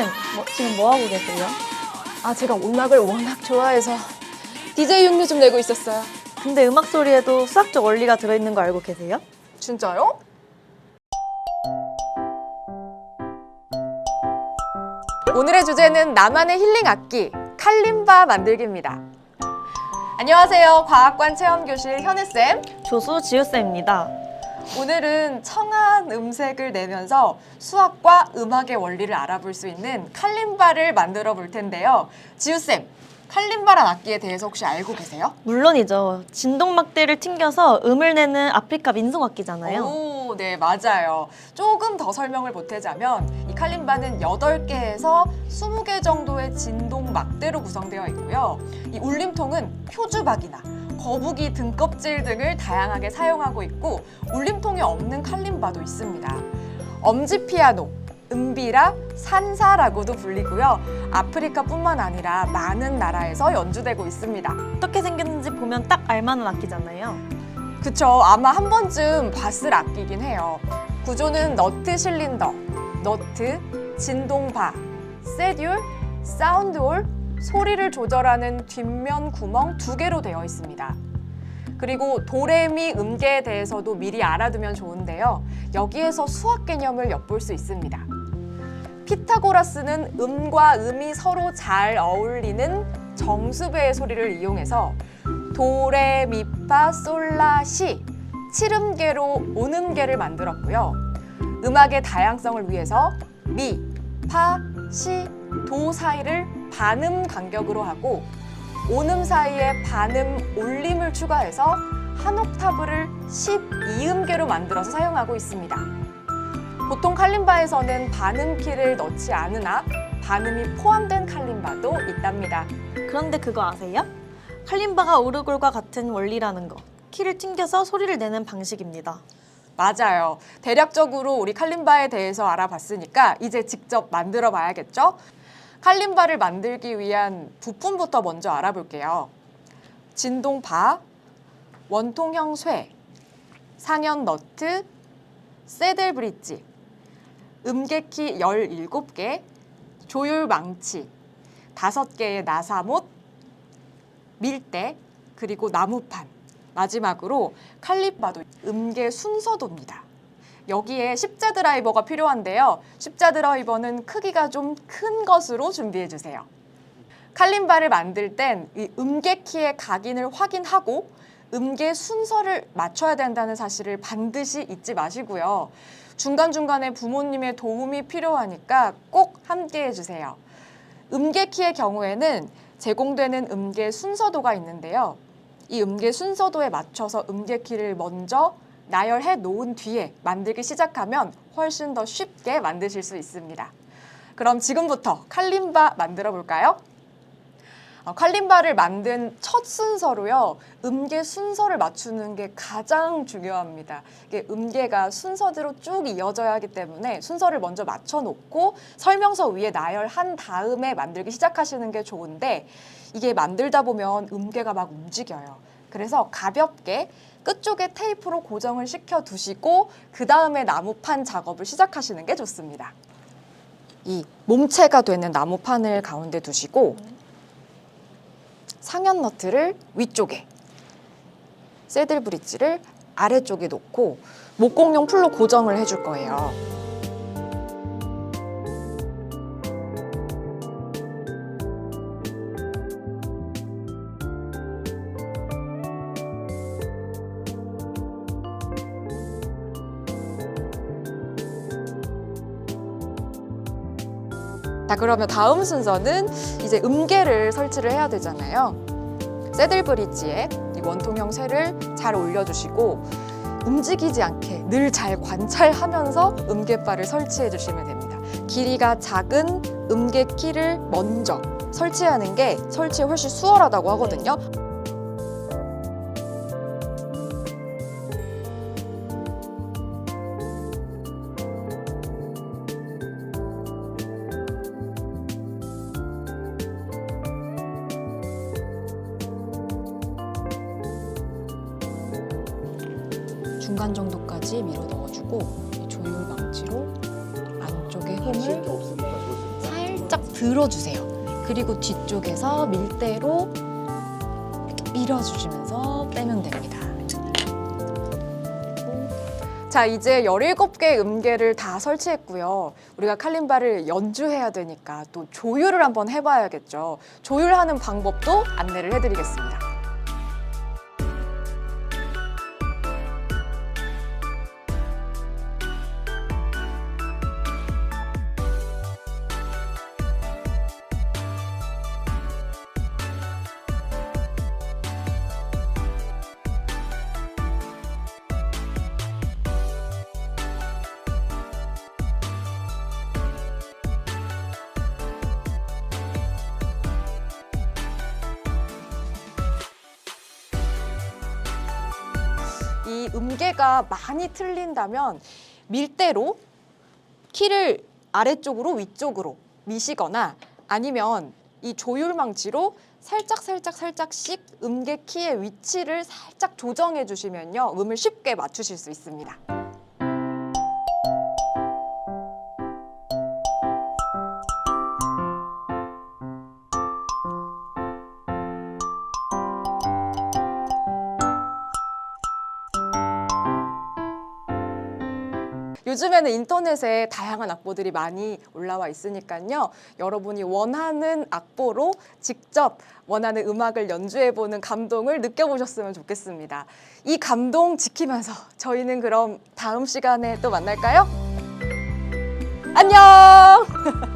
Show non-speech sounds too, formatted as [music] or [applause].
쌤, 뭐, 지금 뭐 하고 계세요? 아, 제가 음악을 워낙 좋아해서 DJ 흉내 좀 내고 있었어요. 근데 음악 소리에도 수학적 원리가 들어있는 거 알고 계세요? 진짜요? 오늘의 주제는 나만의 힐링 악기 칼림바 만들기입니다. 안녕하세요. 과학관 체험교실 현혜쌤. 조수 지우쌤입니다. 오늘은 청한 음색을 내면서 수학과 음악의 원리를 알아볼 수 있는 칼림바를 만들어 볼 텐데요. 지우쌤, 칼림바란 악기에 대해서 혹시 알고 계세요? 물론이죠. 진동막대를 튕겨서 음을 내는 아프리카 민속악기잖아요. 오, 네, 맞아요. 조금 더 설명을 보태자면 이 칼림바는 8개에서 20개 정도의 진동 막대로 구성되어 있고요. 이 울림통은 표주박이나 거북이 등껍질 등을 다양하게 사용하고 있고 울림통이 없는 칼림바도 있습니다. 엄지 피아노, 음비라, 산사라고도 불리고요. 아프리카뿐만 아니라 많은 나라에서 연주되고 있습니다. 어떻게 생겼는지 보면 딱 알만한 악기잖아요. 그쵸. 아마 한 번쯤 봤을 악기긴 해요. 구조는 너트 실린더, 너트, 진동바, 세듈, 사운드홀, 소리를 조절하는 뒷면 구멍 두 개로 되어 있습니다. 그리고 도레미 음계에 대해서도 미리 알아두면 좋은데요. 여기에서 수학 개념을 엿볼 수 있습니다. 피타고라스는 음과 음이 서로 잘 어울리는 정수배의 소리를 이용해서 도레 미파 솔라 시 칠음계로 온음계를 만들었고요. 음악의 다양성을 위해서 미, 파, 시, 도 사이를 반음 간격으로 하고 온음 사이에 반음 올림을 추가해서 한 옥타브를 12음계로 만들어서 사용하고 있습니다. 보통 칼림바에서는 반음 키를 넣지 않으나 반음이 포함된 칼림바도 있답니다. 그런데 그거 아세요? 칼림바가 오르골과 같은 원리라는 거. 키를 튕겨서 소리를 내는 방식입니다. 맞아요. 대략적으로 우리 칼림바에 대해서 알아봤으니까 이제 직접 만들어 봐야겠죠? 칼림바를 만들기 위한 부품부터 먼저 알아볼게요. 진동바, 원통형 쇠, 상현 너트, 세델 브릿지, 음계키 17개, 조율 망치, 5개의 나사못, 밀대, 그리고 나무판. 마지막으로 칼림바도 음계 순서도입니다. 여기에 십자 드라이버가 필요한데요. 십자 드라이버는 크기가 좀 큰 것으로 준비해 주세요. 칼림바를 만들 땐 이 음계 키의 각인을 확인하고 음계 순서를 맞춰야 된다는 사실을 반드시 잊지 마시고요. 중간중간에 부모님의 도움이 필요하니까 꼭 함께 해주세요. 음계 키의 경우에는 제공되는 음계 순서도가 있는데요. 이 음계 순서도에 맞춰서 음계 키를 먼저 나열해 놓은 뒤에 만들기 시작하면 훨씬 더 쉽게 만드실 수 있습니다. 그럼 지금부터 칼림바 만들어 볼까요? 어, 칼림바를 만든 첫 순서로요, 음계 순서를 맞추는 게 가장 중요합니다. 이게 음계가 순서대로 쭉 이어져야 하기 때문에 순서를 먼저 맞춰놓고 설명서 위에 나열한 다음에 만들기 시작하시는 게 좋은데 이게 만들다 보면 음계가 막 움직여요. 그래서 가볍게 끝쪽에 테이프로 고정을 시켜 두시고 그 다음에 나무판 작업을 시작하시는 게 좋습니다. 이 몸체가 되는 나무판을 가운데 두시고 상현 너트를 위쪽에 새들 브릿지를 아래쪽에 놓고 목공용 풀로 고정을 해줄 거예요. 자 그러면 다음 순서는 이제 음계를 설치를 해야 되잖아요. 새들 브릿지에 이 원통형 쇠를 잘 올려주시고 움직이지 않게 늘 잘 관찰하면서 음계바를 설치해 주시면 됩니다. 길이가 작은 음계 키를 먼저 설치하는 게 설치에 훨씬 수월하다고 하거든요. 중간 정도까지 밀어 넣어주고 이 조율 망치로 안쪽에 홈을 들어주세요. 그리고 뒤쪽에서 밀대로 이렇게 밀어주시면서 빼면 됩니다. 자, 이제 17개의 음계를 다 설치했고요. 우리가 칼림바를 연주해야 되니까 또 조율을 한번 해봐야겠죠. 조율하는 방법도 안내를 해드리겠습니다. 이 음계가 많이 틀린다면 밀대로 키를 아래쪽으로 위쪽으로 미시거나 아니면 이 조율망치로 살짝 살짝 살짝씩 음계 키의 위치를 살짝 조정해 주시면요 음을 쉽게 맞추실 수 있습니다. 요즘에는 인터넷에 다양한 악보들이 많이 올라와 있으니까요. 여러분이 원하는 악보로 직접 원하는 음악을 연주해보는 감동을 느껴보셨으면 좋겠습니다. 이 감동 지키면서 저희는 그럼 다음 시간에 또 만날까요? 안녕! [laughs]